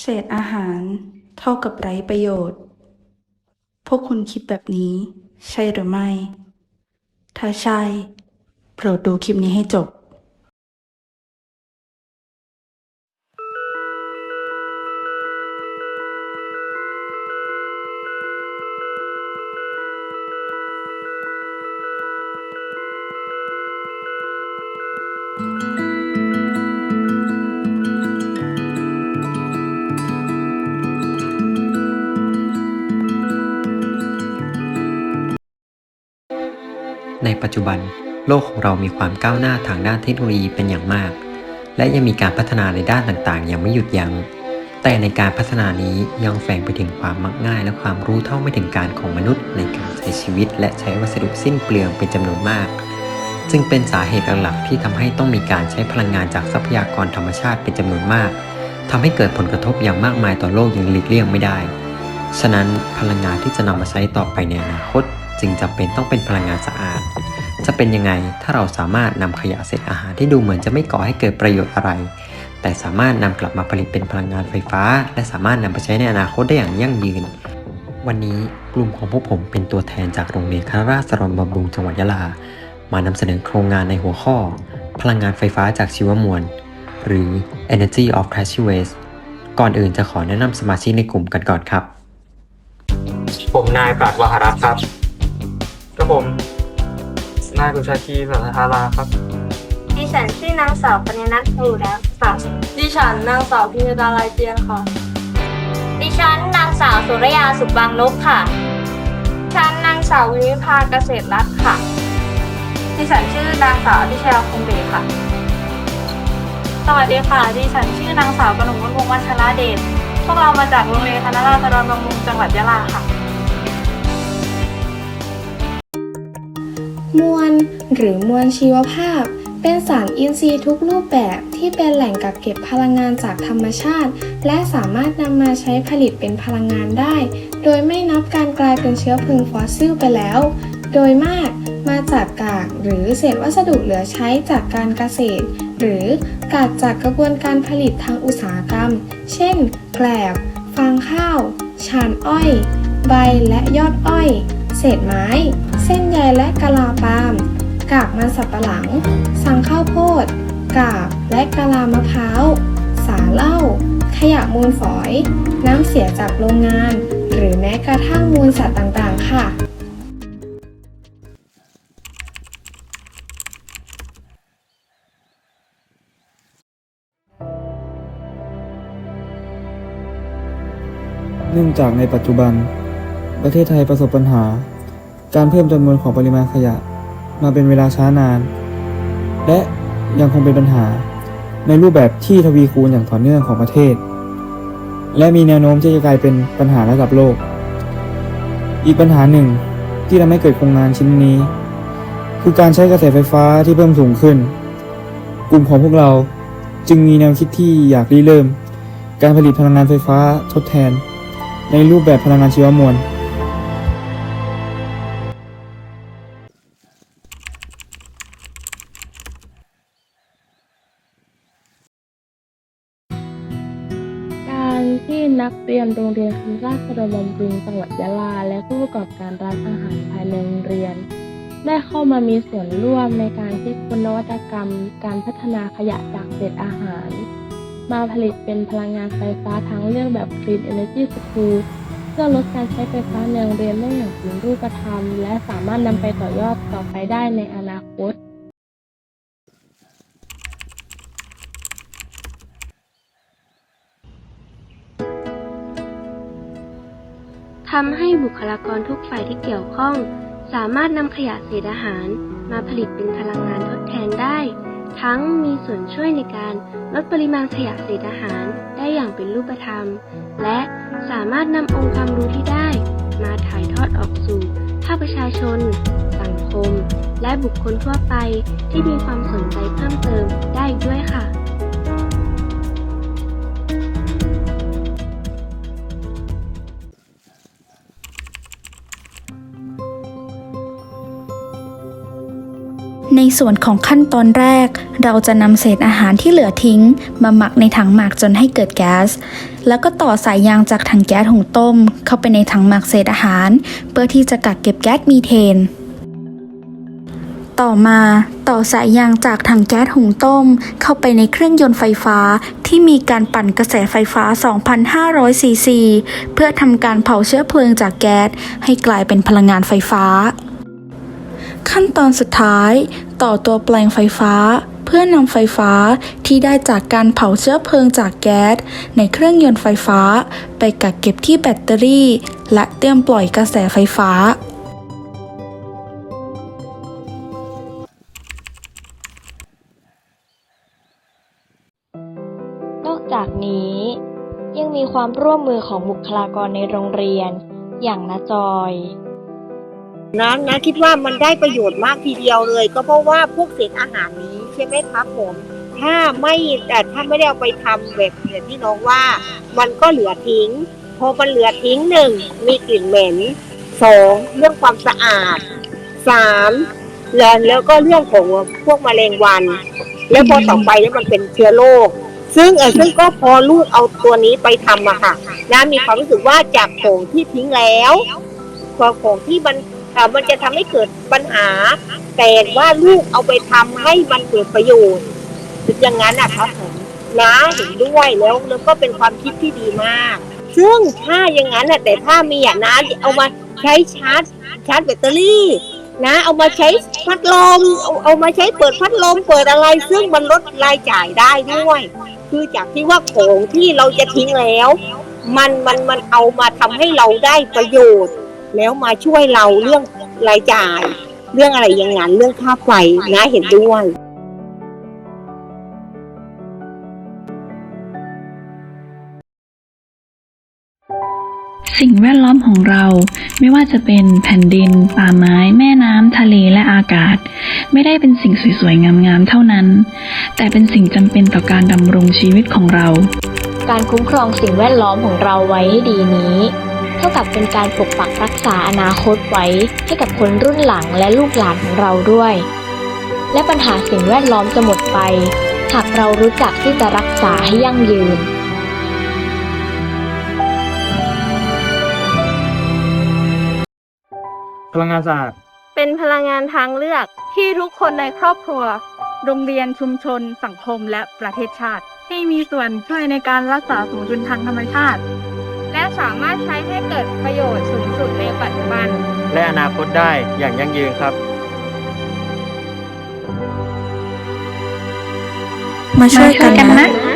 เศษอาหารเท่ากับไร้ประโยชน์ พวกคุณคิดแบบนี้ใช่หรือไม่ ถ้าใช่ โปรดดูคลิปนี้ให้จบ ปัจจุบัน โลกของเรามีความก้าวหน้าทางด้านเทคโนโลยีเป็นอย่างมาก และยังมีการพัฒนาในด้านต่างๆ อยังไม่หยุดยัง้ง แต่ในการพัฒนานี้ยังแฝงไปถึงความมักง่าย และความรู้เท่าไม่ถึงการของมนุษย์ในการใช้ชีวิต และใช้วัสดุสิ้นเปลืองเป็นจำนวนมาก จึงเป็นสาเหตุหลักที่ทำให้ต้องมีการใช้พลังงานจากทรัพยากรธรรมชาติเป็นจำนวนมากทำให้เกิดผลกระทบอย่างมากมายต่อโลกอย่างหลีกเลี่ยงไม่ได้ ฉะนั้นพลังงานที่จะนำมาใช้ต่อไปในอนาคตจึงจำเป็นต้องเป็นพลังงานสะอาด จะเป็นยังไงถ้าเราสามารถนำขยะเศษอาหารที่ดูเหมือนจะไม่ก่อให้เกิดประโยชน์อะไร แต่สามารถนำกลับมาผลิตเป็นพลังงานไฟฟ้า และสามารถนำไปใช้ในอนาคตได้อย่างยั่งยืน วันนี้กลุ่มของพวกผมเป็นตัวแทนจากโรงเรียนคณราษฎรบำรุงจังหวัดยะลา มานำเสนอโครงงานในหัวข้อ พลังงานไฟฟ้าจากชีวมวล หรือ Energy of Trash Waste ก่อนอื่นจะขอแนะนำสมาชิกในกลุ่มกันก่อนครับ ผมนายปราดวหรัตครับก็ผมายกุชาคีสันทาราครับ ดิฉันชื่อนางสาวปัญญนัทอยู่แล้วค่ะดิฉันนางสาวพิมดาลายเจียนค่ะ ดิฉันนางสาวสุรยาสุบางลบค่ะ ฉันนางสาววิวิภาเกษตรรัตน์ค่ะ ดิฉันชื่อนางสาวอภิชยาคงเดชค่ะ สวัสดีค่ะ ดิฉันชื่อนางสาวกนกมลวงศ์วัชระเดช พวกเรามาจากโรงเรียนคณะราษฎรบำรุงจังหวัดยะลาค่ะ มวล หรือมวลชีวภาพ เป็นสารอินทรีย์ทุกรูปแบบที่เป็นแหล่งกักเก็บพลังงานจากธรรมชาติ และสามารถนำมาใช้ผลิตเป็นพลังงานได้ โดยไม่นับการกลายเป็นเชื้อเพลิงฟอสซิลไปแล้ว โดยมากมาจากกากหรือเศษวัสดุเหลือใช้จากการเกษตร หรือกากจากกระบวนการผลิตทางอุตสาหกรรม เช่น แกลบ ฟางข้าว ชานอ้อย ใบและยอดอ้อย เศษไม้ ส้นใยและกะลาปาล์มกากมันสับปะหลัง สังข้าวโพด กาบและกะลามะพร้าว สาเหล้า ขยะมูลฝอย น้ำเสียจากโรงงาน หรือแม้กระทั่งมูลสัตว์ต่างๆ ค่ะเนื่องจากในปัจจุบัน ประเทศไทยประสบปัญหา การเพิ่มจำนวนของปริมาณขยะ มาเป็นเวลาช้านาน และยังคงเป็นปัญหา ในรูปแบบที่ทวีคูณอย่างต่อเนื่องของประเทศ และมีแนวโน้มที่จะกลายเป็นปัญหาระดับโลก อีกปัญหาหนึ่งที่ทำให้เกิดโครงงานชิ้นนี้ คือการใช้กระแสไฟฟ้าที่เพิ่มสูงขึ้น กลุ่มของพวกเราจึงมีแนวคิดที่อยากริเริ่ม การผลิตพลังงานไฟฟ้าทดแทน ในรูปแบบพลังงานชีวมวล นักเรียนโรงเรียนคณะราษฎรบำรุงจังหวัดยะลา และผู้ประกอบการร้านอาหารภายในโรงเรียน ได้เข้ามามีส่วนร่วมในการคิดค้นนวัตกรรม การพัฒนาขยะจากเศษอาหาร มาผลิตเป็นพลังงานไฟฟ้าทางเลือกแบบ Clean Energy School เพื่อลดการใช้ไฟฟ้าในโรงเรียนได้อย่างเป็นรูปธรรม และสามารถนำไปต่อยอดต่อไปได้ในอนาคต ทำให้บุคลากรทุกฝ่ายที่เกี่ยวข้อง สามารถนำขยะเศษอาหารมาผลิตเป็นพลังงานทดแทนได้ ทั้งมีส่วนช่วยในการลดปริมาณขยะเศษอาหารได้อย่างเป็นรูปธรรม และสามารถนำองค์ความรู้ที่ได้ มาถ่ายทอดออกสู่ภาคประชาชน สังคม และบุคคลทั่วไปที่มีความสนใจเพิ่มเติมได้ด้วยค่ะ ในส่วนของขั้นตอนแรก เราจะนำเศษอาหารที่เหลือทิ้ง มาหมักในถังหมักจนให้เกิดแก๊ส แล้วก็ต่อสายยางจากถังแก๊สหุงต้ม เข้าไปในถังหมักเศษอาหาร เพื่อที่จะกักเก็บแก๊สมีเทน ต่อมาต่อสายยางจากถังแก๊สหุงต้ม เข้าไปในเครื่องยนต์ไฟฟ้าที่มีการปั่นกระแสไฟฟ้า 2,500 ซีซี เพื่อทำการเผาเชื้อเพลิงจากแก๊สให้กลายเป็นพลังงานไฟฟ้า ขั้นตอนสุดท้าย ต่อตัวแปลงไฟฟ้า เพื่อนำไฟฟ้าที่ได้จากการเผาเชื้อเพลิงจากแก๊สในเครื่องยนต์ไฟฟ้า ไปกักเก็บที่แบตเตอรี่ และเตรียมปล่อยกระแสไฟฟ้านอกจากนี้ยังมีความร่วมมือของบุคลากรในโรงเรียน อย่างนาจอย นะนะคิดว่ามันได้ประโยชน์มากทีเดียวเลย ก็เพราะว่าพวกเศษอาหารนี้ใช่ไหมครับผมถ้าไม่แต่ถ้าไม่ได้เอาไปทำแบบอย่างที่น้องว่า มันก็เหลือทิ้ง พอมันเหลือทิ้งหนึ่งมีกลิ่นเหม็นสองเรื่องความสะอาดสามแล้วแล้วก็เรื่องของพวกแมลงวัน แล้วพอต่อไปเนี่ยมันเป็นเชื้อโรคซึ่งเออซึ่งก็พอลูกเอาตัวนี้ไปทำอะค่ะนะมีความรู้สึกว่าจากของที่ทิ้งแล้วของที่มัน มันจะทำให้เกิดปัญหา แต่ว่าลูกเอาไปทำให้มันเกิดประโยชน์อย่างนั้นนะครับผมนะเห็นด้วยแล้วแล้วก็เป็นความคิดที่ดีมาก ซึ่งถ้าอย่างนั้นน่ะแต่ถ้ามีอะนะเอามาใช้ชาร์จชาร์จแบตเตอรี่นะ เอามาใช้พัดลมเอาเอามาใช้เปิดพัดลมเปิดอะไร ซึ่งมันลดรายจ่ายได้ด้วย คือจากที่ว่าของที่เราจะทิ้งแล้ว มันมันมันเอามาทำให้เราได้ประโยชน์ แล้วมาช่วยเราเรื่องรายจ่าย เรื่องอะไรอย่างนั้นเรื่องค่าไฟนะเห็นด้วยสิ่งแวดล้อมของเราไม่ว่าจะเป็นแผ่นดิน ป่าไม้ แม่น้ำทะเลและอากาศ ไม่ได้เป็นสิ่งสวยๆ งามๆ เท่านั้น แต่เป็นสิ่งจำเป็นต่อการดำรงชีวิตของเรา การคุ้มครองสิ่งแวดล้อมของเราไว้ให้ดีนี้เท่ากับเป็นการปกปักรักษาอนาคตไว้ให้กับคนรุ่นหลังและลูกหลานของเราด้วย และปัญหาสิ่งแวดล้อมจะหมดไป หากเรารู้จักที่จะรักษาให้ยั่งยืนพลังงานสะอาดเป็นพลังงานทางเลือกที่ทุกคนในครอบครัว โรงเรียนชุมชน สังคมและประเทศชาติที่มีส่วนช่วยในการรักษาสมดุลทางธรรมชาติ และสามารถใช้ให้เกิดประโยชน์สูงสุดในปัจจุบัน และอนาคตได้อย่างยั่งยืนครับ มาช่วยกันนะนะ